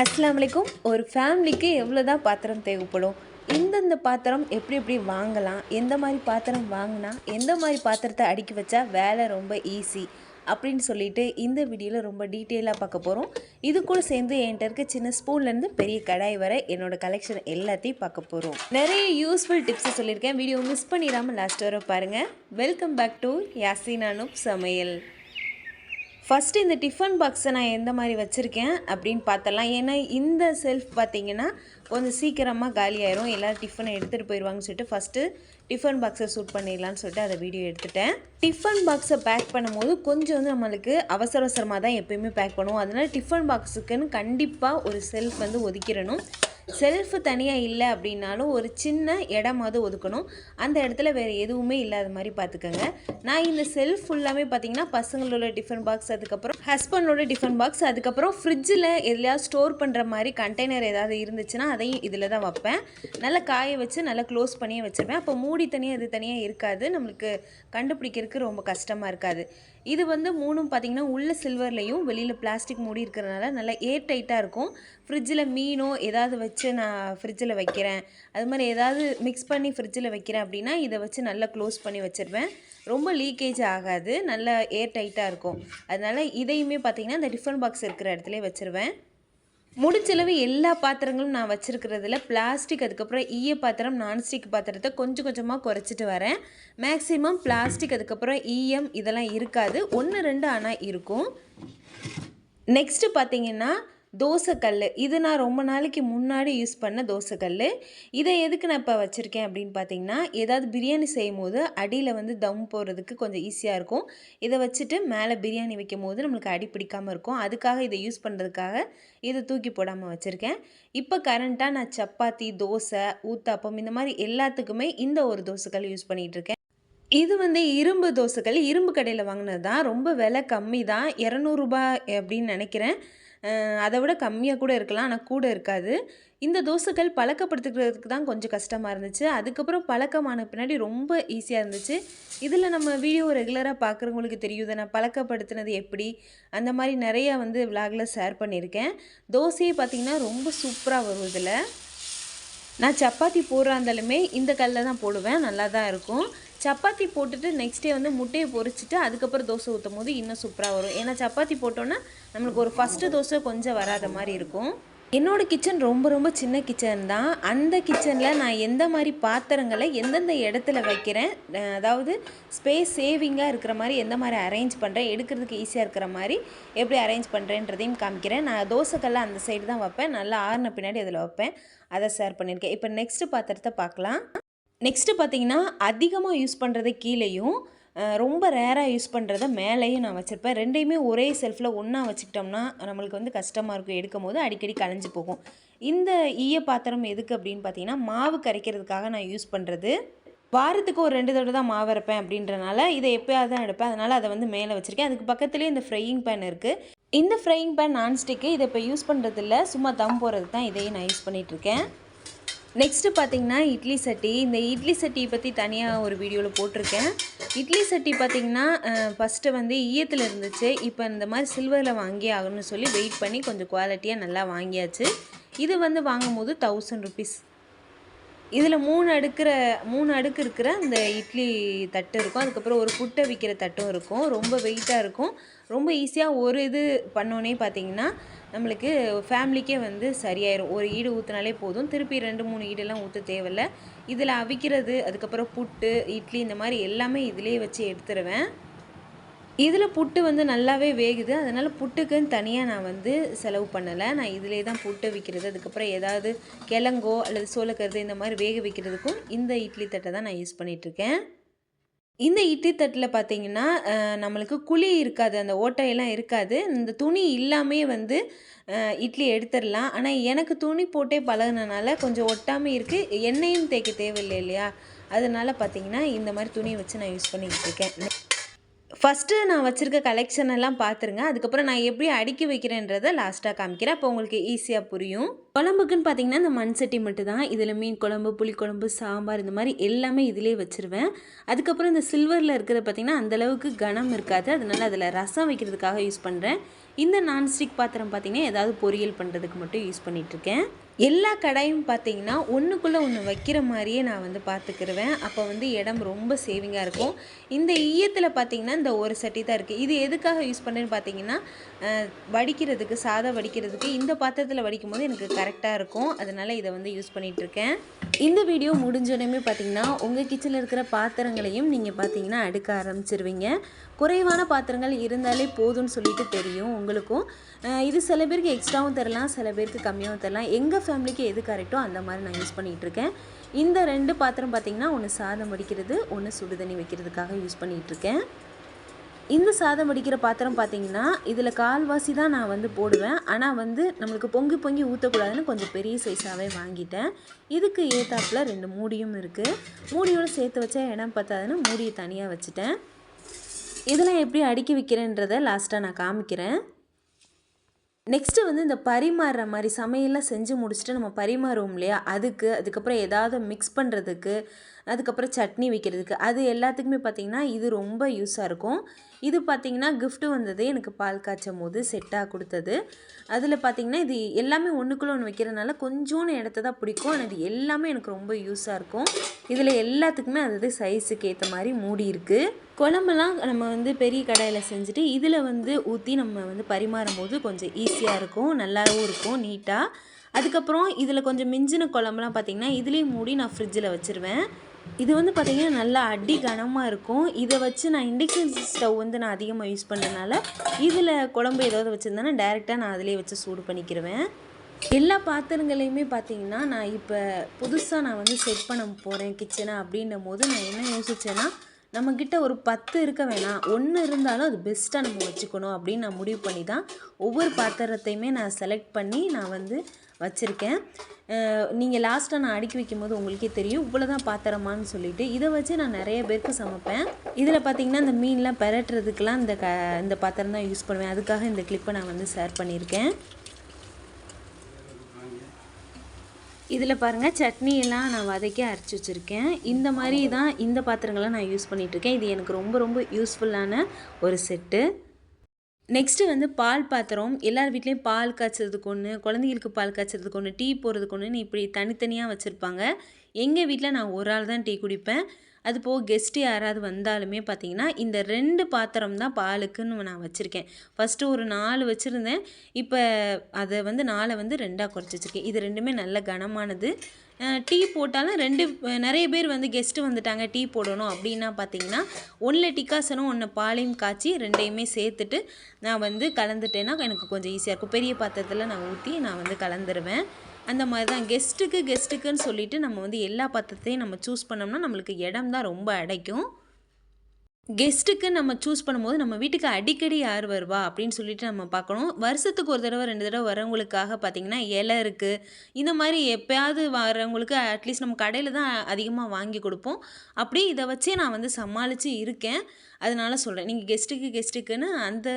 அஸ்லாம் வலைக்கும் ஒரு ஃபேமிலிக்கு எவ்வளோ தான் பாத்திரம் தேவைப்படும்? இந்தந்த பாத்திரம் எப்படி எப்படி வாங்கலாம்? எந்த மாதிரி பாத்திரம் வாங்கினா எந்த மாதிரி பாத்திரத்தை அடுக்கி வச்சா வேலை ரொம்ப ஈஸி அப்படின்னு சொல்லிட்டு இந்த வீடியோவில் ரொம்ப டீட்டெயிலாக பார்க்க போகிறோம் இது கூட சேர்ந்து என்கிட்ட இருக்க சின்ன ஸ்பூன்லேருந்து பெரிய கடாய் வரை என்னோட கலெக்ஷன் எல்லாத்தையும் பார்க்க போகிறோம் நிறைய யூஸ்ஃபுல் டிப்ஸ் சொல்லியிருக்கேன். வீடியோ மிஸ் பண்ணிடாமல் லாஸ்ட் வர பாருங்கள் வெல்கம் பேக் டு யாசினானுப் சமையல். ஃபஸ்ட்டு இந்த டிஃபன் பாக்ஸை நான் எந்த மாதிரி வச்சுருக்கேன் அப்படின்னு பார்த்தலாம். ஏன்னா இந்த செல்ஃப் பார்த்தீங்கன்னா கொஞ்சம் சீக்கிரமாக காலி ஆயிரும். எல்லோரும் டிஃபனை எடுத்துகிட்டு போயிடுவாங்கன்னு சொல்லிட்டு ஃபஸ்ட்டு டிஃபன் பாக்ஸை சூட் பண்ணிடலான்னு சொல்லிட்டு அதை வீடியோ எடுத்துட்டேன். டிஃபன் பாக்ஸை பேக் பண்ணும்போது கொஞ்சம் வந்து நம்மளுக்கு அவசர அவசரமாக தான் எப்பயுமே பேக் பண்ணுவோம். அதனால் டிஃபன் பாக்ஸுக்குன்னு கண்டிப்பாக ஒரு செல்ஃப் வந்து ஒதுக்கிடணும். செல்ஃப் தனியாக இல்லை அப்படின்னாலும் ஒரு சின்ன இடமாவது ஒதுக்கணும். அந்த இடத்துல வேறு எதுவுமே இல்லாத மாதிரி பார்த்துக்கோங்க நான் இந்த செல்ஃப் ஃபுல்லாமே பார்த்தீங்கன்னா பசங்களோட டிஃபன் பாக்ஸ் அதுக்கப்புறம் ஹஸ்பண்டோட டிஃபன் பாக்ஸ் அதுக்கப்புறம் ஃப்ரிட்ஜில் எதுலையாவது ஸ்டோர் பண்ணுற மாதிரி கண்டெய்னர் ஏதாவது இருந்துச்சுன்னா அதையும் இதில் தான் வைப்பேன். நல்லா காய வச்சு நல்லா க்ளோஸ் பண்ணியே வச்சுருவேன். அப்போ மூடி தனியாக இது தனியாக இருக்காது. நம்மளுக்கு கண்டுபிடிக்கிறதுக்கு ரொம்ப கஷ்டமாக இருக்காது. இது வந்து மூணும் பார்த்தீங்கன்னா உள்ள சில்வர்லேயும் வெளியில் பிளாஸ்டிக் மூடி இருக்கிறனால நல்லா ஏர் டைட்டாக இருக்கும். ஃப்ரிட்ஜில் மீனோ ஏதாவது வச்சு நான் ஃப்ரிட்ஜில் வைக்கிறேன். அது மாதிரி ஏதாவது மிக்ஸ் பண்ணி ஃப்ரிட்ஜில் வைக்கிறேன் அப்படின்னா இதை வச்சு நல்லா க்ளோஸ் பண்ணி வச்சுருவேன். ரொம்ப லீக்கேஜ் ஆகாது. நல்லா ஏர் டைட்டாக இருக்கும். அதனால் இதையுமே பார்த்தீங்கன்னா இந்த டிஃபன் பாக்ஸ் இருக்கிற இடத்துல வச்சுருவேன். முடிச்சளவு எல்லா பாத்திரங்களும் நான் வச்சுருக்கிறதுல பிளாஸ்டிக் அதுக்கப்புறம் ஈய பாத்திரம் நான்ஸ்டிக் பாத்திரத்தை கொஞ்சம் கொஞ்சமாக குறைச்சிட்டு வரேன். மேக்ஸிமம் பிளாஸ்டிக் அதுக்கப்புறம் ஈயம் இதெல்லாம் இருக்காது. ஒன்று ரெண்டு ஆனால் இருக்கும். நெக்ஸ்ட்டு பார்த்தீங்கன்னா தோசைக்கல் இது நான் ரொம்ப நாளைக்கு முன்னாடி யூஸ் பண்ண தோசைக்கல் இதை எதுக்கு நான் இப்போ வச்சுருக்கேன் அப்படின்னு பார்த்தீங்கன்னா ஏதாவது பிரியாணி செய்யும் போது அடியில் வந்து தம் போடுறதுக்கு கொஞ்சம் ஈஸியாக இருக்கும். இதை வச்சுட்டு மேலே பிரியாணி வைக்கும் போது நம்மளுக்கு அடி பிடிக்காமல் இருக்கும். அதுக்காக இதை யூஸ் பண்ணுறதுக்காக இதை தூக்கி போடாமல் வச்சுருக்கேன். இப்போ கரண்ட்டாக நான் சப்பாத்தி தோசை ஊத்தாப்பம் இந்த மாதிரி எல்லாத்துக்குமே இந்த ஒரு தோசைக்கல் யூஸ் பண்ணிகிட்ருக்கேன் இது வந்து இரும்பு தோசைக்கல். இரும்பு கடையில் வாங்கினது தான். ரொம்ப விலை கம்மி தான். இரநூறுபா அப்படின்னு நினைக்கிறேன். அதை விட கம்மியாக கூட இருக்கலாம் ஆனால் கூட இருக்காது. இந்த தோசைகள் பழக்கப்படுத்துக்கிறதுக்கு தான் கொஞ்சம் கஷ்டமாக இருந்துச்சு. அதுக்கப்புறம் பழக்கமான பின்னாடி ரொம்ப ஈஸியாக இருந்துச்சு. இதில் நம்ம வீடியோ ரெகுலராக பார்க்குறவங்களுக்கு தெரியுது நான் பழக்கப்படுத்தினது எப்படி? அந்த மாதிரி நிறையா வந்து விலாகில் ஷேர் பண்ணியிருக்கேன். தோசையை பார்த்திங்கன்னா ரொம்ப சூப்பராக வரும் இதில். நான் சப்பாத்தி போடுறா இருந்தாலுமே இந்த கல்லில் தான் போடுவேன். நல்லா தான் இருக்கும். சப்பாத்தி போட்டுட்டு நெக்ஸ்ட் டே வந்து முட்டையை பொரிச்சிட்டு அதுக்கப்புறம் தோசை ஊற்றும் போது இன்னும் சூப்பராக வரும். ஏன்னா சப்பாத்தி போட்டோன்னா நம்மளுக்கு ஒரு ஃபஸ்ட்டு தோசை கொஞ்சம் வராத மாதிரி இருக்கும். என்னோடய கிச்சன் ரொம்ப ரொம்ப சின்ன கிச்சன் தான். அந்த கிச்சனில் நான் எந்த மாதிரி பாத்திரங்களை எந்தெந்த இடத்துல வைக்கிறேன் அதாவது ஸ்பேஸ் சேவிங்காக இருக்கிற மாதிரி எந்த மாதிரி அரேஞ்ச் பண்ணுறேன் எடுக்கிறதுக்கு ஈஸியாக இருக்கிற மாதிரி எப்படி அரேஞ்ச் பண்ணுறேன்றதையும் காமிக்கிறேன். நான் தோசைக்கல்ல அந்த சைடு தான் வைப்பேன். நல்லா ஆறுன பின்னாடி அதில் வைப்பேன். அதை ஷேர் பண்ணியிருக்கேன். இப்போ நெக்ஸ்ட்டு பாத்திரத்தை பார்க்கலாம். நெக்ஸ்ட்டு பார்த்தீங்கன்னா அதிகமாக யூஸ் பண்ணுறது கீழேயும் ரொம்ப ரேராக யூஸ் பண்ணுறத மேலேயும் நான் வச்சுருப்பேன். ரெண்டையுமே ஒரே செல்ஃபில் ஒன்றா வச்சுக்கிட்டோம்னா நம்மளுக்கு வந்து கஷ்டமாக இருக்கும். எடுக்கும் போது அடிக்கடி கலைஞ்சு போகும். இந்த ஈய பாத்திரம் எதுக்கு அப்படின்னு பார்த்தீங்கன்னா மாவு கரைக்கிறதுக்காக நான் யூஸ் பண்ணுறது வாரத்துக்கு ஒரு ரெண்டு தடவை தான் மாவு அரைப்பேன் அப்படின்றனால இதை எப்போயாவது தான் எடுப்பேன். அதனால் அதை வந்து மேலே வச்சுருக்கேன். அதுக்கு பக்கத்துலேயே இந்த ஃப்ரையிங் பேன் இருக்குது இந்த ஃப்ரையிங் பேன் நான்ஸ்டிக்கு இதை இப்போ யூஸ் பண்ணுறதில்ல சும்மா தம் போகிறது தான் இதையும் நான் யூஸ் பண்ணிகிட்ருக்கேன் நெக்ஸ்ட்டு பார்த்தீங்கன்னா இட்லி சட்டி. இந்த இட்லி சட்டியை பற்றி தனியாக ஒரு வீடியோவில் போட்டிருக்கேன். இட்லி சட்டி பார்த்திங்கன்னா ஃபஸ்ட்டு வந்து ஈயத்தில் இருந்துச்சு. இப்போ இந்த மாதிரி சில்வரில் வாங்கி ஆகணும்னு சொல்லி வெயிட் பண்ணி கொஞ்சம் குவாலிட்டியாக நல்லா வாங்கியாச்சு. இது வந்து வாங்கும்போது தௌசண்ட் ருபீஸ் இதில் மூணு அடுக்கிற மூணு அடுக்கு இருக்கிற அந்த இட்லி தட்டு இருக்கும். அதுக்கப்புறம் ஒரு புட்டை விற்கிற தட்டும் இருக்கும். ரொம்ப வெயிட்டாக இருக்கும். ரொம்ப ஈஸியாக ஒரு இது பண்ணோன்னே பார்த்தீங்கன்னா நம்மளுக்கு ஃபேமிலிக்கே வந்து சரியாயிடும் ஒரு ஈடு ஊற்றினாலே போதும். திருப்பி ரெண்டு மூணு ஈடெல்லாம் ஊற்ற தேவையில்ல. இதில் அவிக்கிறது அதுக்கப்புறம் புட்டு இட்லி இந்த மாதிரி எல்லாமே இதிலே வச்சு எடுத்துருவேன். இதில் புட்டு வந்து நல்லாவே வேகுது. அதனால் புட்டுக்குன்னு தனியாக நான் வந்து செலவு பண்ணலை. நான் இதிலே தான் புட்டு விற்கிறது அதுக்கப்புறம் ஏதாவது கிழங்கோ அல்லது சோளக்கருது இந்த மாதிரி வேக வைக்கிறதுக்கும் இந்த இட்லி தட்டை தான் நான் யூஸ் பண்ணிகிட்ருக்கேன் இந்த இட்லி தட்டில் பார்த்தீங்கன்னா நம்மளுக்கு குழி இருக்காது. அந்த ஓட்டையெல்லாம் இருக்காது. இந்த துணி இல்லாமே வந்து இட்லி எடுத்துடலாம். ஆனால் எனக்கு துணி போட்டே பழகினனால கொஞ்சம் ஒட்டாமல் இருக்குது எண்ணெயும் தேய்க்க தேவையில்லை இல்லையா? அதனால் பார்த்தீங்கன்னா இந்த மாதிரி துணியை வச்சு நான் யூஸ் பண்ணிக்கிட்டு இருக்கேன். ஃபஸ்ட்டு நான் வச்சுருக்க கலெக்ஷன் எல்லாம் பார்த்துருங்க அதுக்கப்புறம் நான் எப்படி அடுக்கி வைக்கிறேன்றதை லாஸ்ட்டாக காமிக்கிறேன். அப்போ உங்களுக்கு ஈஸியாக புரியும். குழம்புக்குன்னு பார்த்தீங்கன்னா இந்த மண் சட்டி மட்டும் தான் இதில் மீன் குழம்பு புளிக்குழம்பு சாம்பார் இந்த மாதிரி எல்லாமே இதிலே வச்சுருவேன். அதுக்கப்புறம் இந்த சில்வரில் இருக்கிறத பார்த்திங்கன்னா அந்தளவுக்கு கனம் இருக்காது. அதனால் அதில் ரசம் வைக்கிறதுக்காக யூஸ் பண்ணுறேன் இந்த நான்ஸ்டிக் பாத்திரம் பார்த்திங்கன்னா ஏதாவது பொரியல் பண்ணுறதுக்கு மட்டும் யூஸ் பண்ணிகிட்ருக்கேன் எல்லா கடாயும் பார்த்தீங்கன்னா ஒன்றுக்குள்ளே ஒன்று வைக்கிற மாதிரியே நான் வந்து பார்த்துக்கிருவேன். அப்போ வந்து இடம் ரொம்ப சேவிங்காக இருக்கும். இந்த ஈயத்தில் பார்த்தீங்கன்னா இந்த ஒரு சட்டி தான் இருக்குது இது எதுக்காக யூஸ் பண்ணுறேன்னு பார்த்தீங்கன்னா வடிக்கிறதுக்கு சாதம் வடிக்கிறதுக்கு இந்த பாத்திரத்தில் வடிக்கும் போது எனக்கு கரெக்டாக இருக்கும். அதனால் இதை வந்து யூஸ் பண்ணிகிட்ருக்கேன் இந்த வீடியோ முடிஞ்சோடனே பார்த்தீங்கன்னா உங்கள் கிச்சனில் இருக்கிற பாத்திரங்களையும் நீங்கள் பார்த்தீங்கன்னா அடுக்க ஆரம்பிச்சிருவீங்க. குறைவான பாத்திரங்கள் இருந்தாலே போதும்னு சொல்லிட்டு தெரியும் உங்களுக்கும். இது சில பேருக்கு எக்ஸ்ட்ராவும் தரலாம் சில பேருக்கு கம்மியாகவும் தரலாம். எங்கள் ஃபேமிலிக்கு எது கரெக்டோ அந்த மாதிரி நான் யூஸ் பண்ணிகிட்ருக்கேன். இந்த ரெண்டு பாத்திரம் பார்த்திங்கன்னா ஒன்று சாதம் வடிக்கிறது ஒன்று சுடுதண்ணி வைக்கிறதுக்காக யூஸ் பண்ணிகிட்டு இருக்கேன் இந்த சாதம் வடிக்கிற பாத்திரம் பார்த்தீங்கன்னா இதில் கால்வாசி தான் நான் வந்து போடுவேன். ஆனால் வந்து நம்மளுக்கு பொங்கி பொங்கி ஊற்றக்கூடாதுன்னு கொஞ்சம் பெரிய சைஸாகவே வாங்கிட்டேன். இதுக்கு ஏத்தாப்பில் ரெண்டு மூடியும் இருக்குது மூடியோடு சேர்த்து வச்சா இடம் பத்தாதுன்னு மூடியை தனியாக வச்சுட்டேன். இதெல்லாம் எப்படி அடுக்கி வைக்கிறேன்றதை லாஸ்ட்டாக நான் காமிக்கிறேன். நெக்ஸ்ட்டு வந்து இந்த பரிமாறுற மாதிரி சமையல்லாம் செஞ்சு முடிச்சுட்டு நம்ம பரிமாறுவோம் இல்லையா? அதுக்கு அதுக்கப்புறம் ஏதாவது மிக்ஸ் பண்ணுறதுக்கு அதுக்கப்புறம் சட்னி வைக்கிறதுக்கு. அது எல்லாத்துக்குமே பார்த்திங்கன்னா இது ரொம்ப யூஸாக இருக்கும். இது பார்த்திங்கன்னா கிஃப்ட்டு வந்தது எனக்கு பால் காய்ச்சும் போது செட்டாக கொடுத்தது. அதில் பார்த்திங்கன்னா இது எல்லாமே ஒன்றுக்குள்ளே ஒன்று வைக்கிறதுனால கொஞ்சோன்னு இடத்த தான் பிடிக்கும். ஆனால் இது எல்லாமே எனக்கு ரொம்ப யூஸாக இருக்கும். இதில் எல்லாத்துக்குமே அது சைஸுக்கு ஏற்ற மாதிரி மூடி இருக்குது குழம்பெல்லாம் நம்ம வந்து பெரிய கடாயில் செஞ்சுட்டு இதில் வந்து ஊற்றி நம்ம வந்து பரிமாறும் போது கொஞ்சம் ஈஸியாக இருக்கும். நல்லாவும் இருக்கும் நீட்டாக அதுக்கப்புறம் இதில் கொஞ்சம் மிஞ்சின குழம்புலாம் பார்த்திங்கன்னா இதுலேயும் மூடி நான் ஃப்ரிட்ஜில் வச்சுருவேன். இது வந்து பார்த்திங்கன்னா நல்லா அடி கனமாக இருக்கும். இதை வச்சு நான் இண்டக்ஷன் ஸ்டவ் வந்து நான் அதிகமாக யூஸ் பண்ணுறதுனால இதில் குழம்பு ஏதாவது வச்சுருந்தேன்னா டேரெக்டாக நான் அதிலே வச்சு சூடு பண்ணிக்கிருவேன். எல்லா பாத்திரங்களையுமே பார்த்தீங்கன்னா நான் இப்போ புதுசாக நான் வந்து செட் பண்ண போகிறேன் கிச்சனை அப்படின்னும் போது நான் என்ன யோசித்தேன்னா நம்மக்கிட்ட ஒரு பத்து இருக்க வேணாம். ஒன்று இருந்தாலும் அது பெஸ்ட்டாக நம்ம வச்சுக்கணும் அப்படின்னு நான் முடிவு பண்ணி தான் ஒவ்வொரு பாத்திரத்தையுமே நான் செலக்ட் பண்ணி நான் வந்து வச்சுருக்கேன். நீங்கள் லாஸ்ட்டாக நான் அடுக்கி வைக்கும்போது உங்களுக்கே தெரியும். இவ்வளோ தான் பாத்திரமான்னு சொல்லிட்டு இதை வச்சு நான் நிறைய பேருக்கு சமைப்பேன். இதில் பார்த்திங்கன்னா இந்த மீன்லாம் பரட்டுறதுக்கெலாம் இந்த க இந்த பாத்திரம் தான் யூஸ் பண்ணுவேன். அதுக்காக இந்த கிளிப்பை நான் வந்து ஷேர் பண்ணியிருக்கேன். இதில் பாருங்கள் சட்னியெல்லாம் நான் வதக்கி அரைச்சி வச்சுருக்கேன். இந்த மாதிரி தான் இந்த பாத்திரங்களை நான் யூஸ் பண்ணிகிட்ருக்கேன் இது எனக்கு ரொம்ப ரொம்ப யூஸ்ஃபுல்லான ஒரு செட்டு நெக்ஸ்ட்டு வந்து பால் பாத்திரம். எல்லார் வீட்லேயும் பால் காய்ச்சறதுக்கு ஒன்று குழந்தைங்களுக்கு பால் காய்ச்சறதுக்கு ஒன்று டீ போடுறதுக்கு ஒன்றுன்னு இப்படி தனித்தனியாக வச்சுருப்பாங்க. எங்கள் வீட்டில் நான் ஒரு ஆள் தான் டீ குடிப்பேன். அது போக கெஸ்ட்டு யாராவது வந்தாலுமே பார்த்தீங்கன்னா இந்த ரெண்டு பாத்திரம் தான் பாலுக்குன்னு நான் வச்சுருக்கேன். ஃபஸ்ட்டு ஒரு நாலு வச்சுருந்தேன். இப்போ அதை வந்து நாலை வந்து ரெண்டாக குறைச்சி வச்சுருக்கேன். இது ரெண்டுமே நல்ல கனமானது. டீ போட்டாலும் ரெண்டு நிறைய பேர் வந்து கெஸ்ட்டு வந்துட்டாங்க டீ போடணும் அப்படின்னா பார்த்தீங்கன்னா ஒன்றில் டிக்காசனும் ஒன்று பாலையும் காய்ச்சி ரெண்டையுமே சேர்த்துட்டு நான் வந்து கலந்துட்டேன்னா எனக்கு கொஞ்சம் ஈஸியாக இருக்கும். பெரிய பாத்திரத்தில் நான் ஊற்றி நான் வந்து கலந்துருவேன். அந்த மாதிரி தான். கெஸ்ட்டுக்கு கெஸ்ட்டுக்குன்னு சொல்லிட்டு நம்ம வந்து எல்லா பாத்திரத்தையும் நம்ம சூஸ் பண்ணோம்னா நம்மளுக்கு இடம் தான் ரொம்ப அடைக்கும். கெஸ்ட்டுக்கு நம்ம சூஸ் பண்ணும்போது நம்ம வீட்டுக்கு அடிக்கடி யார் வருவா அப்படின்னு சொல்லிட்டு நம்ம பார்க்கணும். வருஷத்துக்கு ஒரு தடவை ரெண்டு தடவை வரவங்களுக்காக பார்த்திங்கன்னா இலை இருக்குது இந்த மாதிரி எப்போயாவது வரவங்களுக்கு அட்லீஸ்ட் நம்ம கடையில் தான் அதிகமாக வாங்கி கொடுப்போம். அப்படியே இதை வச்சே நான் வந்து சமாளித்து இருக்கேன். அதனால் சொல்கிறேன் நீங்கள் கெஸ்ட்டுக்கு கெஸ்ட்டுக்குன்னு அந்த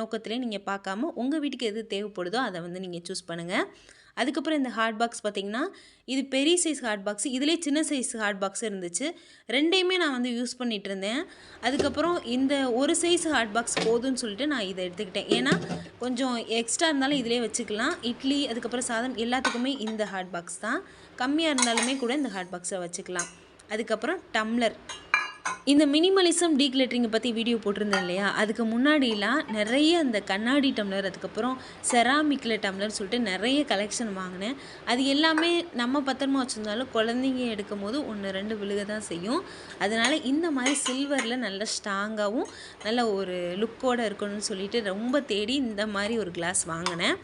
நோக்கத்திலே நீங்கள் பார்க்காம உங்கள் வீட்டுக்கு எது தேவைப்படுதோ அதை வந்து நீங்கள் சூஸ் பண்ணுங்கள் அதுக்கப்புறம் இந்த ஹாட் பாக்ஸ் பார்த்தீங்கன்னா இது பெரிய சைஸ் ஹாட் பாக்ஸ் இதுலேயே சின்ன சைஸ் ஹாட் பாக்ஸ் இருந்துச்சு. ரெண்டையுமே நான் வந்து யூஸ் பண்ணிட்டு இருந்தேன். அதுக்கப்புறம் இந்த ஒரு சைஸ் ஹாட் பாக்ஸ் போதும்னு சொல்லிட்டு நான் இதை எடுத்துக்கிட்டேன். ஏன்னா கொஞ்சம் எக்ஸ்ட்ரா இருந்தாலும் இதிலே வச்சுக்கலாம். இட்லி அதுக்கப்புறம் சாதம் எல்லாத்துக்குமே இந்த ஹாட் பாக்ஸ் தான். கம்மியாக இருந்தாலுமே கூட இந்த ஹாட் பாக்ஸை வச்சுக்கலாம். அதுக்கப்புறம் டம்ளர் இந்த மினிமலிசம் டீக்லெட்டரிங்கை பற்றி வீடியோ போட்டிருந்தேன் இல்லையா? அதுக்கு முன்னாடிலாம் நிறைய அந்த கண்ணாடி டம்ளர் அதுக்கப்புறம் செராமிக்கில் டம்ளர் சொல்லிட்டு நிறைய கலெக்ஷன் வாங்கினேன். அது எல்லாமே நம்ம பத்திரமா வச்சுருந்தாலும் குழந்தைங்க எடுக்கும் போது ஒன்று ரெண்டு விழுக தான் செய்யும். அதனால் இந்த மாதிரி சில்வரில் நல்ல ஸ்ட்ராங்காகவும் நல்ல ஒரு லுக்கோடு இருக்கணும்னு சொல்லிட்டு ரொம்ப தேடி இந்த மாதிரி ஒரு கிளாஸ் வாங்கினேன்.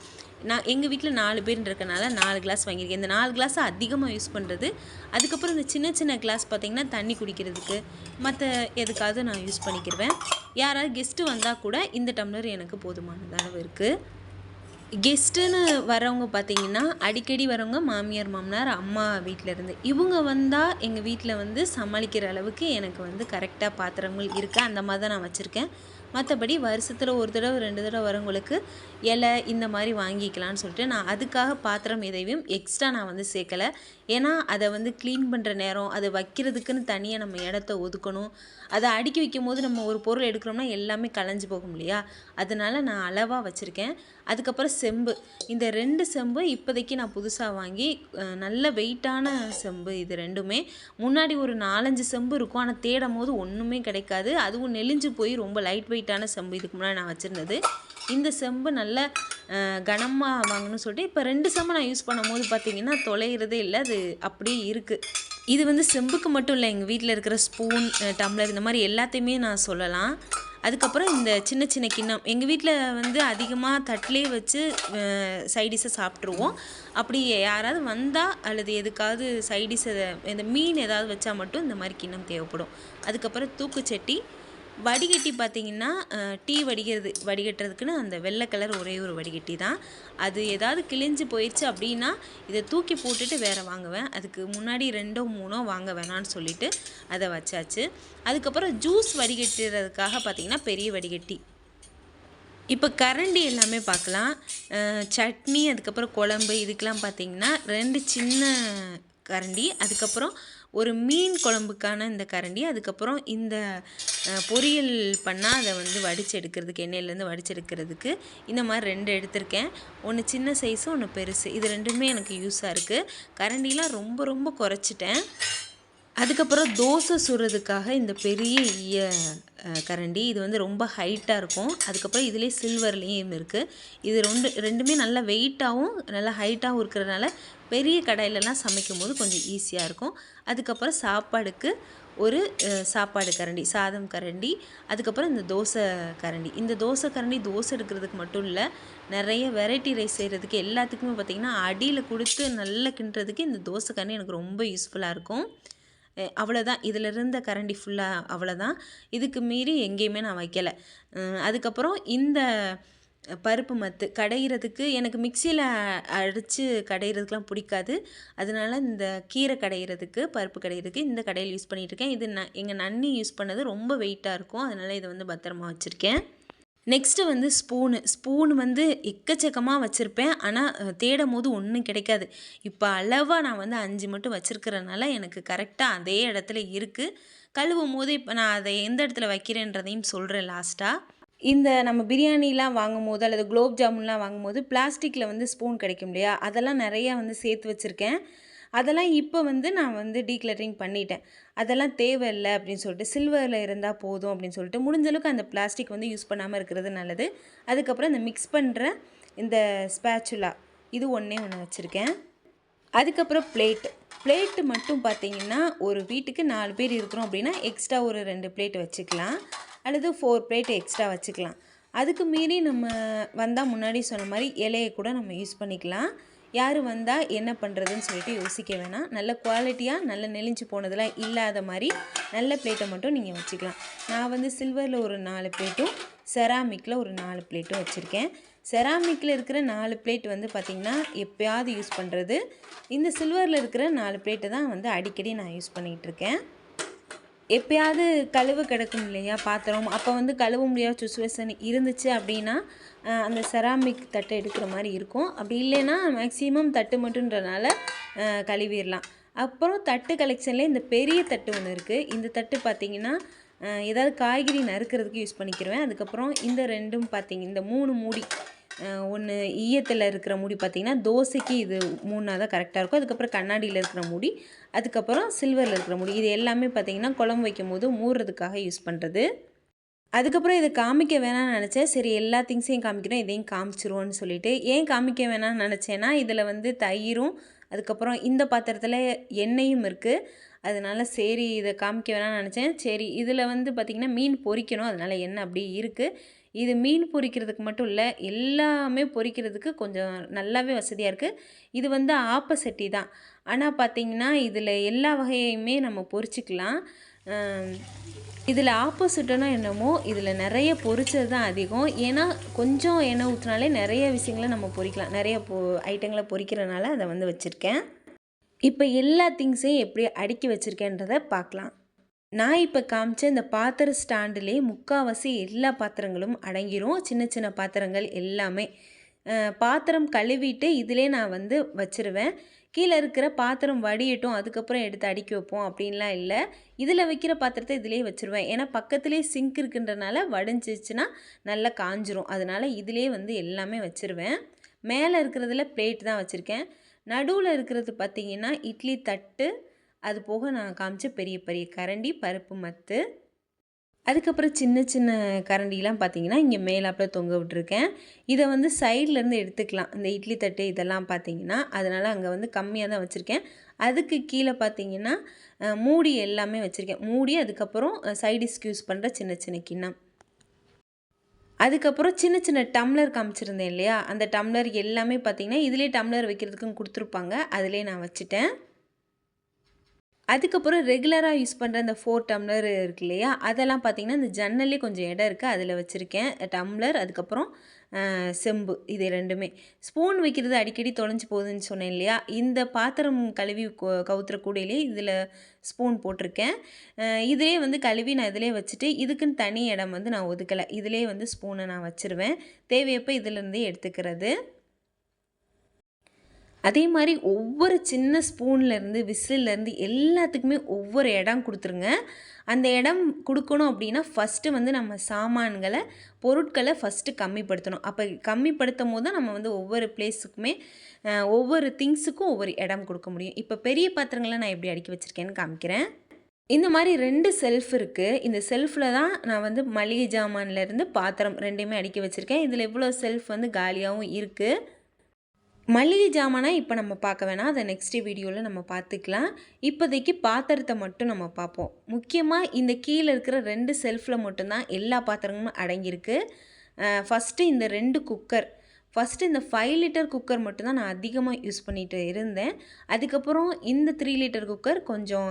நான் எங்கள் வீட்டில் நாலு பேர் இருக்கனால நாலு கிளாஸ் வாங்கியிருக்கேன். இந்த நாலு கிளாஸை அதிகமாக யூஸ் பண்ணுறது அதுக்கப்புறம் இந்த சின்ன சின்ன கிளாஸ் பார்த்திங்கன்னா தண்ணி குடிக்கிறதுக்கு மற்ற எதுக்காவது நான் யூஸ் பண்ணிக்கிடுவேன் யாராவது கெஸ்ட்டு வந்தால் கூட இந்த டம்ளர் எனக்கு போதுமானது அளவு இருக்குது கெஸ்ட்டுன்னு வரவங்க பார்த்தீங்கன்னா அடிக்கடி வரவங்க மாமியார் மாமனார் அம்மா வீட்டில் இருந்து. இவங்க வந்தால் எங்கள் வீட்டில் வந்து சமாளிக்கிற அளவுக்கு எனக்கு வந்து கரெக்டாக பாத்திரங்கள் இருக்குது அந்த மாதிரி தான் நான் வச்சுருக்கேன். மற்றபடி வருஷத்தில் ஒரு தடவை ரெண்டு தடவை வரவங்களுக்கு இலை இந்த மாதிரி வாங்கிக்கலான்னு சொல்லிட்டு நான் அதுக்காக பாத்திரம் எதையும் எக்ஸ்ட்ரா நான் வந்து சேர்க்கலை. ஏன்னா அதை வந்து க்ளீன் பண்ணுற நேரம் அதை வைக்கிறதுக்குன்னு தனியாக நம்ம இடத்த ஒதுக்கணும். அதை அடுக்கி வைக்கும் போது நம்ம ஒரு பொருள் எடுக்கிறோம்னா எல்லாமே கலைஞ்சு போகும் இல்லையா? அதனால நான் அளவாக வச்சுருக்கேன். அதுக்கப்புறம் செம்பு. இந்த ரெண்டு செம்பு இப்போதைக்கு நான் புதுசாக வாங்கி நல்ல வெயிட்டான செம்பு இது ரெண்டுமே. முன்னாடி ஒரு நாலஞ்சு செம்பு இருக்கும். ஆனால் தேடும் போது ஒன்றுமே கிடைக்காது. அதுவும் நெளிஞ்சு போய் ரொம்ப லைட் வெயிட்டான செம்பு இதுக்கு முன்னாடி நான் வச்சுருந்தது. இந்த செம்பு நல்ல கனமாக வாங்கணும்னு சொல்லிட்டு இப்போ ரெண்டு செம்பு நான் யூஸ் பண்ணும்போது பார்த்திங்கன்னா தொலைகிறதே இல்லை. அது அப்படியே இருக்குது இது வந்து செம்புக்கு மட்டும் இல்லை எங்கள் வீட்டில் இருக்கிற ஸ்பூன் டம்ளர் இந்த மாதிரி எல்லாத்தையுமே நான் சொல்லலாம். அதுக்கப்புறம் இந்த சின்ன சின்ன கிண்ணம் எங்கள் வீட்டில் வந்து அதிகமாக தட்டிலே வச்சு சைடிஷை சாப்பிட்ருவோம் அப்படி யாராவது வந்தால் அல்லது எதுக்காவது சைடிஷை இந்த மீன் ஏதாவது வச்சால் மட்டும் இந்த மாதிரி கிண்ணம் தேவைப்படும். அதுக்கப்புறம் தூக்குச்சட்டி வடிகட்டி பார்த்தீங்கன்னா டீ வடிகிறது வடிகட்டுறதுக்குன்னு அந்த வெள்ளை கலர் ஒரே ஒரு வடிகட்டி தான். அது ஏதாவது கிழிஞ்சு போயிடுச்சு அப்படின்னா இதை தூக்கி போட்டுட்டு வேறு வாங்குவேன். அதுக்கு முன்னாடி ரெண்டோ மூணோ வாங்க வேணாம்னு சொல்லிட்டு அதை வச்சாச்சு. அதுக்கப்புறம் ஜூஸ் வடிகட்டுறதுக்காக பார்த்தீங்கன்னா பெரிய வடிகட்டி. இப்போ கரண்டி எல்லாமே பார்க்கலாம். சட்னி அதுக்கப்புறம் குழம்பு இதுக்கெலாம் பார்த்தீங்கன்னா ரெண்டு சின்ன கரண்டி. அதுக்கப்புறம் ஒரு மீன் குழம்புக்கான இந்த கரண்டி அதுக்கப்புறம் இந்த பொரியல் பண்ணால் அதை வந்து வடித்து எடுக்கிறதுக்கு எண்ணெயிலேருந்து வடித்து எடுக்கிறதுக்கு இந்த மாதிரி ரெண்டு எடுத்திருக்கேன். ஒன்று சின்ன சைஸு ஒன்று பெருசு. இது ரெண்டுமே எனக்கு யூஸாக இருக்குது கரண்டிலாம் ரொம்ப ரொம்ப குறைச்சிட்டேன். அதுக்கப்புறம் தோசை சுடுறதுக்காக இந்த பெரிய கரண்டி இது வந்து ரொம்ப ஹைட்டாக இருக்கும். அதுக்கப்புறம் இதுலேயே சில்வர்லேயும் இருக்குது இது ரெண்டு ரெண்டுமே நல்லா வெயிட்டாகவும் நல்லா ஹைட்டாகவும் இருக்கிறதுனால பெரிய கடாயிலலாம் சமைக்கும் போது கொஞ்சம் ஈஸியாக இருக்கும். அதுக்கப்புறம் சாப்பாடுக்கு ஒரு சாப்பாடு கரண்டி சாதம் கரண்டி அதுக்கப்புறம் இந்த தோசை கரண்டி. இந்த தோசை கரண்டி தோசை எடுக்கிறதுக்கு மட்டும் இல்லை நிறைய வெரைட்டி ரைஸ் செய்கிறதுக்கு எல்லாத்துக்குமே பார்த்திங்கன்னா அடியில் கொடுத்து நல்லா கிண்டுறதுக்கு இந்த தோசை கரண்டி எனக்கு ரொம்ப யூஸ்ஃபுல்லாக இருக்கும். அவ்வளோதான் இதில் இருந்த கரண்டி ஃபுல்லாக அவ்வளோதான் இதுக்கு மீறி எங்கேயுமே நான் வைக்கலை. அதுக்கப்புறம் இந்த பருப்பு மத்து கடையிறதுக்கு எனக்கு மிக்சியில் அடித்து கடையிறதுக்கெலாம் பிடிக்காது. அதனால இந்த கீரை கடையிறதுக்கு பருப்பு கடையிறதுக்கு இந்த கடையில் யூஸ் பண்ணிகிட்டு இருக்கேன். இது ந எங்கள் நன்னி யூஸ் பண்ணது ரொம்ப வெயிட்டாக இருக்கும். அதனால் இதை வந்து பத்திரமா வச்சுருக்கேன். நெக்ஸ்ட்டு வந்து ஸ்பூனு ஸ்பூன் வந்து எக்கச்சக்கமாக வச்சுருப்பேன். ஆனால் தேடும் போது ஒன்றும் கிடைக்காது. இப்போ அளவாக நான் வந்து அஞ்சு மட்டும் வச்சுருக்கிறனால எனக்கு கரெக்டாக அதே இடத்துல இருக்குது கழுவும் போது இப்போ நான் அதை எந்த இடத்துல வைக்கிறேன்றதையும் சொல்கிறேன் லாஸ்ட்டாக இந்த நம்ம பிரியாணிலாம் வாங்கும் போது அல்லது குலோப் ஜாமுன்லாம் வாங்கும் போது பிளாஸ்டிக்கில் வந்து ஸ்பூன் கிடைக்கும் இல்லையா? அதெல்லாம் நிறையா வந்து சேர்த்து வச்சுருக்கேன். அதெல்லாம் இப்போ வந்து நான் வந்து டீக்ளரிங் பண்ணிட்டேன். அதெல்லாம் தேவையில்லை அப்படின்னு சொல்லிட்டு சில்வரில் இருந்தால் போதும் அப்படின்னு சொல்லிட்டு முடிஞ்ச அளவுக்கு அந்த பிளாஸ்டிக் வந்து யூஸ் பண்ணாமல் இருக்கிறது நல்லது. அதுக்கப்புறம் இந்த மிக்ஸ் பண்ணுற இந்த ஸ்பேச்சுலா இது ஒன்றே ஒன்று வச்சுருக்கேன். அதுக்கப்புறம் பிளேட் பிளேட்டு மட்டும் பார்த்தீங்கன்னா ஒரு வீட்டுக்கு நாலு பேர் இருக்கிறோம் அப்படின்னா எக்ஸ்ட்ரா ஒரு ரெண்டு பிளேட் வச்சுக்கலாம். அல்லது ஃபோர் பிளேட் எக்ஸ்ட்ரா வச்சுக்கலாம். அதுக்கு மீறி நம்ம வந்தால் முன்னாடி சொன்ன மாதிரி இலையை கூட நம்ம யூஸ் பண்ணிக்கலாம். யார் வந்தால் என்ன பண்ணுறதுன்னு சொல்லிட்டு யோசிக்க வேணாம். நல்ல குவாலிட்டியாக நல்ல நெளிஞ்சு போனதெல்லாம் இல்லாத மாதிரி நல்ல பிளேட்டை மட்டும் நீங்கள் வச்சுக்கலாம். நான் வந்து சில்வரில் ஒரு நாலு பிளேட்டும் செராமிக்கில் ஒரு நாலு பிளேட்டும் வச்சுருக்கேன். செராமிக்கில் இருக்கிற நாலு பிளேட் வந்து பார்த்திங்கன்னா எப்போயாவது யூஸ் பண்ணுறது இந்த சில்வரில் இருக்கிற நாலு பிளேட்டை தான் வந்து அடிக்கடி நான் யூஸ் பண்ணிகிட்ருக்கேன் எப்பயாவது கழுவு கிடக்கும் இல்லையா பாத்திரம்? அப்போ வந்து கழுவ முடியாத சுச்சுவேஷன் இருந்துச்சு அப்படின்னா அந்த செராமிக் தட்டை எடுக்கிற மாதிரி இருக்கும். அப்படி இல்லைன்னா மேக்ஸிமம் தட்டு மட்டுன்றனால கழுவிடலாம். அப்புறம் தட்டு கலெக்ஷனில் இந்த பெரிய தட்டு ஒன்று இருக்குது இந்த தட்டு பார்த்திங்கன்னா ஏதாவது காய்கறி நறுக்கிறதுக்கு யூஸ் பண்ணிக்கிடுவேன் அதுக்கப்புறம் இந்த ரெண்டும் பார்த்திங்க இந்த மூணு மூடி ஒன்று ஈயத்தில் இருக்கிற மூடி பார்த்திங்கன்னா தோசைக்கு இது மூணாக தான் கரெக்டாக இருக்கும். அதுக்கப்புறம் கண்ணாடியில் இருக்கிற மூடி அதுக்கப்புறம் சில்வரில் இருக்கிற மூடி. இது எல்லாமே பார்த்திங்கன்னா குழம்பு வைக்கும் போது மூடுறதுக்காக யூஸ் பண்ணுறது அதுக்கப்புறம் இதை காமிக்க வேணாம்னு நினச்சேன். சரி எல்லா திங்ஸையும் காமிக்கிறோம். இதையும் காமிச்சிருவோன்னு சொல்லிட்டு. ஏன் காமிக்க வேணாம்னு நினச்சேன்னா இதில் வந்து தயிரும் அதுக்கப்புறம் இந்த பாத்திரத்தில் எண்ணெயும் இருக்குது அதனால சரி இதை காமிக்க வேணாம்னு நினச்சேன். சரி இதில் வந்து பார்த்திங்கன்னா மீன் பொரிக்கணும் அதனால எண்ணெய் அப்படியே இருக்குது இது மீன் பொரிக்கிறதுக்கு மட்டும் இல்லை எல்லாமே பொரிக்கிறதுக்கு கொஞ்சம் நல்லாவே வசதியாக இருக்குது இது வந்து ஆப்ப சட்டி தான். ஆனால் பார்த்திங்கன்னா இதில் எல்லா வகையுமே நம்ம பொரிச்சிக்கலாம் இதில் ஆப்போசிட்டனா என்னமோ இதில் நிறைய பொரிச்சது தான் அதிகம். ஏன்னா கொஞ்சம் எண்ணெய் ஊற்றினாலே நிறைய விஷயங்களை நம்ம பொரிக்கலாம் நிறைய பொ ஐட்டங்களை பொரிக்கிறனால அதை வந்து வச்சுருக்கேன். இப்போ எல்லா திங்ஸையும் எப்படி அடுக்கி வச்சுருக்கேன்றதை பார்க்கலாம் நான் இப்போ காமிச்ச இந்த பாத்திர ஸ்டாண்டுலேயே முக்கால்வாசி எல்லா பாத்திரங்களும் அடங்கிரும். சின்ன சின்ன பாத்திரங்கள் எல்லாமே. பாத்திரம் கழுவிட்டு இதிலே நான் வந்து வச்சிருவேன். கீழே இருக்கிற பாத்திரம் வடியட்டும் அதுக்கப்புறம் எடுத்து அடுக்கி வைப்போம் அப்படின்லாம் இல்லை. இதில் வைக்கிற பாத்திரத்தை இதிலே வச்சுருவேன். ஏன்னா பக்கத்துலேயே சிங்க் இருக்குன்றனால வடிஞ்சிச்சுன்னா நல்லா காஞ்சிரும். அதனால இதிலே வந்து எல்லாமே வச்சுருவேன். மேலே இருக்கிறதுல பிளேட் தான் வச்சுருக்கேன். நடுவில் இருக்கிறது பார்த்திங்கன்னா இட்லி தட்டு அது போக நான் காமிச்ச பெரிய பெரிய கரண்டி பருப்பு மத்து. அதுக்கப்புறம் சின்ன சின்ன கரண்டிலாம் பார்த்தீங்கன்னா இங்கே மேலாப்பில் தொங்க விட்டுருக்கேன். இதை வந்து சைட்லேருந்து எடுத்துக்கலாம். இந்த இட்லி தட்டு இதெல்லாம் பார்த்தீங்கன்னா அதனால் அங்கே வந்து கம்மியாக தான் வச்சுருக்கேன். அதுக்கு கீழே பார்த்தீங்கன்னா மூடி எல்லாமே வச்சுருக்கேன். மூடி அதுக்கப்புறம் சைடிஸ் யூஸ் பண்ணுற சின்ன சின்ன கிண்ணம். அதுக்கப்புறம் சின்ன சின்ன டம்ளர் காமிச்சிருந்தேன் இல்லையா? அந்த டம்ளர் எல்லாமே பார்த்தீங்கன்னா இதிலே டம்ளர் வைக்கிறதுக்கும் கொடுத்துருப்பாங்க. அதிலே நான் வச்சுட்டேன். அதுக்கப்புறம் ரெகுலராக யூஸ் பண்ணுற அந்த ஃபோர் டம்ளர் இருக்கு இல்லையா அதெல்லாம் பார்த்தீங்கன்னா இந்த ஜன்னல்லே கொஞ்சம் இடம் இருக்குது அதில் வச்சுருக்கேன். டம்ளர் அதுக்கப்புறம் செம்பு. இது ரெண்டுமே. ஸ்பூன் வைக்கிறது அடிக்கடி தொலைஞ்சு போகுதுன்னு சொன்னேன் இல்லையா? இந்த பாத்திரம் கழுவி கொ- கவுத்துற கூடையிலே இதில் ஸ்பூன் போட்டிருக்கேன். இதிலே வந்து கழுவி நான் இதிலே வச்சுட்டு இதுக்குன்னு தனி இடம் வந்து நான் ஒதுக்கலை. இதிலே வந்து ஸ்பூனை நான் வச்சுருவேன். தேவையப்போ இதிலேருந்தே எடுத்துக்கிறது. அதே மாதிரி ஒவ்வொரு சின்ன ஸ்பூன்லேருந்து விசில்லேருந்து எல்லாத்துக்குமே ஒவ்வொரு இடம் கொடுத்துருங்க. அந்த இடம் கொடுக்கணும் அப்படின்னா ஃபஸ்ட்டு வந்து நம்ம சாமான்களை பொருட்களை ஃபஸ்ட்டு கம்மிப்படுத்தணும். அப்போ கம்மிப்படுத்தும் போது தான் நம்ம வந்து ஒவ்வொரு பிளேஸுக்குமே ஒவ்வொரு திங்ஸுக்கும் ஒவ்வொரு இடம் கொடுக்க முடியும். இப்போ பெரிய பாத்திரங்களை நான் எப்படி அடுக்கி வச்சுருக்கேன்னு காமிக்கிறேன். இந்த மாதிரி ரெண்டு செல்ஃப் இருக்குது இந்த செல்ஃபில் தான் நான் வந்து மளிகை ஜாமான்லேருந்து பாத்திரம் ரெண்டையுமே அடுக்கி வச்சுருக்கேன். இதில் இவ்வளோ செல்ஃப் வந்து காலியாகவும் இருக்குது மளிகை ஜாமானா இப்போ நம்ம பார்க்க வேணாம். அதை நெக்ஸ்ட் வீடியோவில் நம்ம பார்த்துக்கலாம். இப்போதைக்கு பாத்திரத்தை மட்டும் நம்ம பார்ப்போம். முக்கியமாக இந்த கீழே இருக்கிற ரெண்டு செல்ஃபில் மட்டும்தான் எல்லா பாத்திரங்களும் அடங்கியிருக்கு. ஃபஸ்ட்டு இந்த ரெண்டு குக்கர் ஃபஸ்ட்டு இந்த ஃபைவ் லிட்டர் குக்கர் மட்டும்தான் நான் அதிகமாக யூஸ் பண்ணிகிட்டு இருந்தேன். அதுக்கப்புறம் இந்த த்ரீ லிட்டர் குக்கர் கொஞ்சம்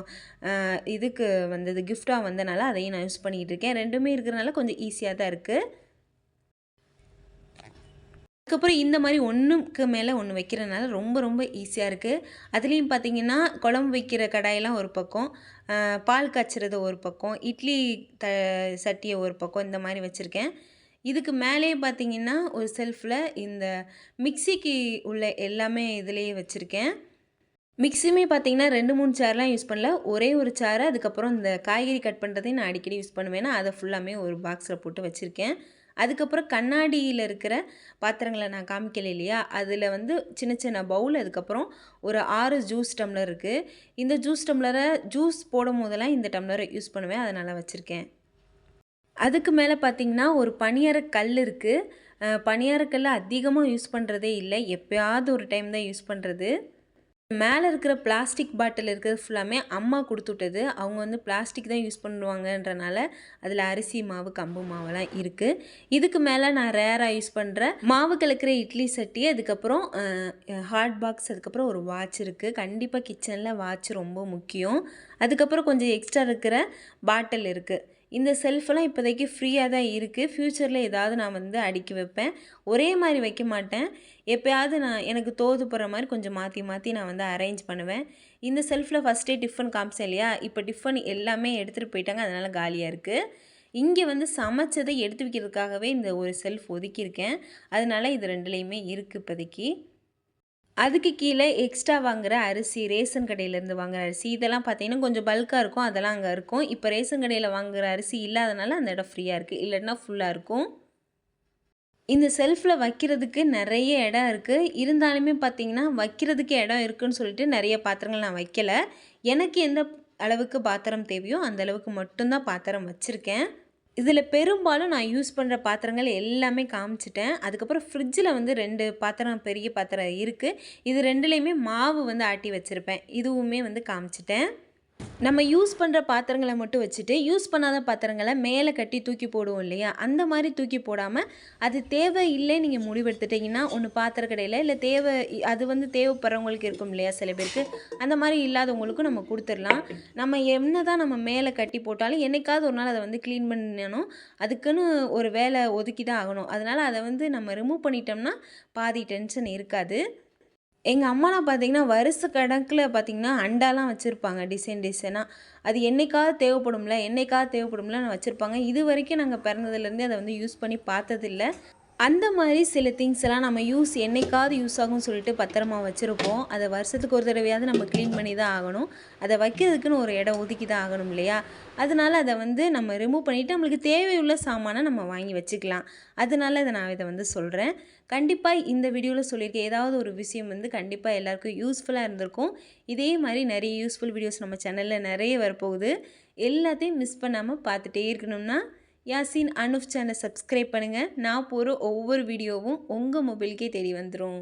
இதுக்கு வந்தது கிஃப்டாக வந்தனால அதையும் நான் யூஸ் பண்ணிக்கிட்டு இருக்கேன். ரெண்டுமே இருக்கிறனால கொஞ்சம் ஈஸியாக தான் இருக்குது அதுக்கப்புறம் இந்த மாதிரி ஒன்றுக்கு மேலே ஒன்று வைக்கிறனால ரொம்ப ரொம்ப ஈஸியாக இருக்குது அதுலேயும் பார்த்தீங்கன்னா குழம்பு வைக்கிற கடாயெல்லாம் ஒரு பக்கம் பால் காய்ச்சறது ஒரு பக்கம் இட்லி த சட்டியை ஒரு பக்கம் இந்த மாதிரி வச்சுருக்கேன். இதுக்கு மேலேயே பார்த்தீங்கன்னா ஒரு செல்ஃபில் இந்த மிக்சிக்கு உள்ள எல்லாமே இதிலேயே வச்சுருக்கேன். மிக்ஸியுமே பார்த்தீங்கன்னா ரெண்டு மூணு சேர்லாம் யூஸ் பண்ணல. ஒரே ஒரு சேரை அதுக்கப்புறம் இந்த காய்கறி கட் பண்ணுறதையும் நான் அடிக்கடி யூஸ் பண்ணுவேன்னா அதை ஃபுல்லாமே ஒரு பாக்ஸில் போட்டு வச்சுருக்கேன். அதுக்கப்புறம் கண்ணாடியில் இருக்கிற பாத்திரங்களை நான் காமிக்கல இல்லையா? அதில் வந்து சின்ன சின்ன பவுல் அதுக்கப்புறம் ஒரு ஆறு ஜூஸ் டம்ளர் இருக்குது இந்த ஜூஸ் டம்ளரை ஜூஸ் போடும் போதெல்லாம் இந்த டம்ளரை யூஸ் பண்ணுவேன். அதனால் வச்சுருக்கேன். அதுக்கு மேலே பார்த்தீங்கன்னா ஒரு பணியார கல் இருக்குது பனியாரக்கல் அதிகமாக யூஸ் பண்ணுறதே இல்லை. எப்பயாவது ஒரு டைம் தான் யூஸ் பண்ணுறது மேலே இருக்கிற பிளாஸ்டிக் பாட்டில் இருக்கிறது ஃபுல்லாமே அம்மா கொடுத்துட்டது. அவங்க வந்து பிளாஸ்டிக் தான் யூஸ் பண்ணுவாங்கன்றனால அதில் அரிசி மாவு கம்பு மாவெல்லாம் இருக்குது இதுக்கு மேலே நான் ரேராக யூஸ் பண்ணுற மாவு கலக்கிற இட்லி சட்டி அதுக்கப்புறம் ஹாட் பாக்ஸ் அதுக்கப்புறம் ஒரு வாட்ச் இருக்குது கண்டிப்பாக கிச்சனில் வாட்ச் ரொம்ப முக்கியம். அதுக்கப்புறம் கொஞ்சம் எக்ஸ்ட்ரா இருக்கிற பாட்டில் இருக்குது இந்த செல்ஃபெல்லாம் இப்போதைக்கு ஃப்ரீயாக தான் இருக்குது. ஃப்யூச்சரில் ஏதாவது நான் வந்து அடுக்கி வைப்பேன். ஒரே மாதிரி வைக்க மாட்டேன். எப்போயாவது நான் எனக்கு தோது போகிற மாதிரி கொஞ்சம் மாற்றி மாற்றி நான் வந்து அரேஞ்ச் பண்ணுவேன். இந்த செல்ஃபில் ஃபஸ்ட்டே டிஃபன் காமிச்சேன் இல்லையா? இப்போ டிஃபன் எல்லாமே எடுத்துகிட்டு போயிட்டாங்க. அதனால் காலியாக இருக்குது இங்கே வந்து சமைச்சதை எடுத்து வைக்கிறதுக்காகவே இந்த ஒரு செல்ஃப் ஒதுக்கியிருக்கேன். அதனால இது ரெண்டுலேயுமே இருக்குது இப்போதைக்கு. அதுக்கு கீழே எக்ஸ்ட்ரா வாங்குகிற அரிசி ரேஷன் கடையிலேருந்து வாங்குற அரிசி இதெல்லாம் பார்த்தீங்கன்னா கொஞ்சம் பல்காக இருக்கும். அதெல்லாம் அங்கே இருக்கும். இப்போ ரேஷன் கடையில் வாங்குகிற அரிசி இல்லாதனால அந்த இடம் ஃப்ரீயாக இருக்குது இல்லைன்னா ஃபுல்லாக இருக்கும். இந்த செல்ஃபில் வைக்கிறதுக்கு நிறைய இடம் இருக்குது இருந்தாலுமே பார்த்தீங்கன்னா வைக்கிறதுக்கு இடம் இருக்குன்னு சொல்லிட்டு நிறைய பாத்திரங்கள் நான் வைக்கலை. எனக்கு எந்த அளவுக்கு பாத்திரம் தேவையோ அந்த அளவுக்கு மட்டும்தான் பாத்திரம் வச்சுருக்கேன். இதில் பெரும்பாலும் நான் யூஸ் பண்ணுற பாத்திரங்கள் எல்லாமே காமிச்சிட்டேன். அதுக்கப்புறம் ஃப்ரிட்ஜில் வந்து ரெண்டு பாத்திரம் பெரிய பாத்திரம் இருக்குது இது ரெண்டுலேயுமே மாவு வந்து ஆட்டி வச்சுருப்பேன். இதுவுமே வந்து காமிச்சிட்டேன். நம்ம யூஸ் பண்ணுற பாத்திரங்களை மட்டும் வச்சுட்டு யூஸ் பண்ணாத பாத்திரங்களை மேலே கட்டி தூக்கி போடுவோம் இல்லையா? அந்த மாதிரி தூக்கி போடாமல் அது தேவை இல்லை நீங்கள் முடிவெடுத்துட்டிங்கன்னா ஒன்று பாத்திர கடையில் இல்லை தேவை அது வந்து தேவைப்படுறவங்களுக்கு இருக்கும் இல்லையா சில பேருக்கு? அந்த மாதிரி இல்லாதவங்களுக்கும் நம்ம கொடுத்துடலாம். நம்ம என்ன தான் நம்ம மேலே கட்டி போட்டாலும் என்றைக்காவது ஒரு நாள் அதை வந்து க்ளீன் பண்ணணும். அதுக்குன்னு ஒரு வேலை ஒதுக்கி தான் ஆகணும். அதனால் அதை வந்து நம்ம ரிமூவ் பண்ணிட்டோம்னா பாதி டென்ஷன் இருக்காது. எங்கள் அம்மாலாம் பார்த்தீங்கன்னா வருஷ கணக்கில் பார்த்தீங்கன்னா அண்டாலாம் வச்சுருப்பாங்க. டிசைன் டிசைனாக அது என்னைக்காவது தேவைப்படும்ல என்னைக்காவது தேவைப்படும்ல வச்சுருப்பாங்க. இது வரைக்கும் நாங்கள் பிறந்ததுலேருந்தே அதை வந்து யூஸ் பண்ணி பார்த்ததில்ல. அந்த மாதிரி சில திங்ஸ் எல்லாம் நம்ம யூஸ் என்னைக்காவது யூஸ் ஆகும்னு சொல்லிட்டு பத்திரமா வச்சுருப்போம். அதை வருஷத்துக்கு ஒரு தடவையாவது நம்ம க்ளீன் பண்ணி தான் ஆகணும். அதை வைக்கிறதுக்குன்னு ஒரு இடம் ஒதுக்கி தான் ஆகணும் இல்லையா? அதனால அதை வந்து நம்ம ரிமூவ் பண்ணிவிட்டு நம்மளுக்கு தேவையுள்ள சாமானை நம்ம வாங்கி வச்சுக்கலாம். அதனால இதை நான் இதை வந்து சொல்கிறேன் கண்டிப்பாக இந்த வீடியோவில் சொல்லியிருக்க ஏதாவது ஒரு விஷயம் வந்து கண்டிப்பாக எல்லாருக்கும் யூஸ்ஃபுல்லாக இருந்திருக்கும். இதே மாதிரி நிறைய யூஸ்ஃபுல் வீடியோஸ் நம்ம சேனலில் நிறைய வரப்போகுது. எல்லாத்தையும் மிஸ் பண்ணாமல் பார்த்துட்டே இருக்கணும்னா யாசின் அனுஃப் சேனலை சப்ஸ்கிரைப் பண்ணுங்கள் நான் போகிற ஒவ்வொரு வீடியோவும் உங்கள் மொபைலுக்கே தேடி வந்துடும்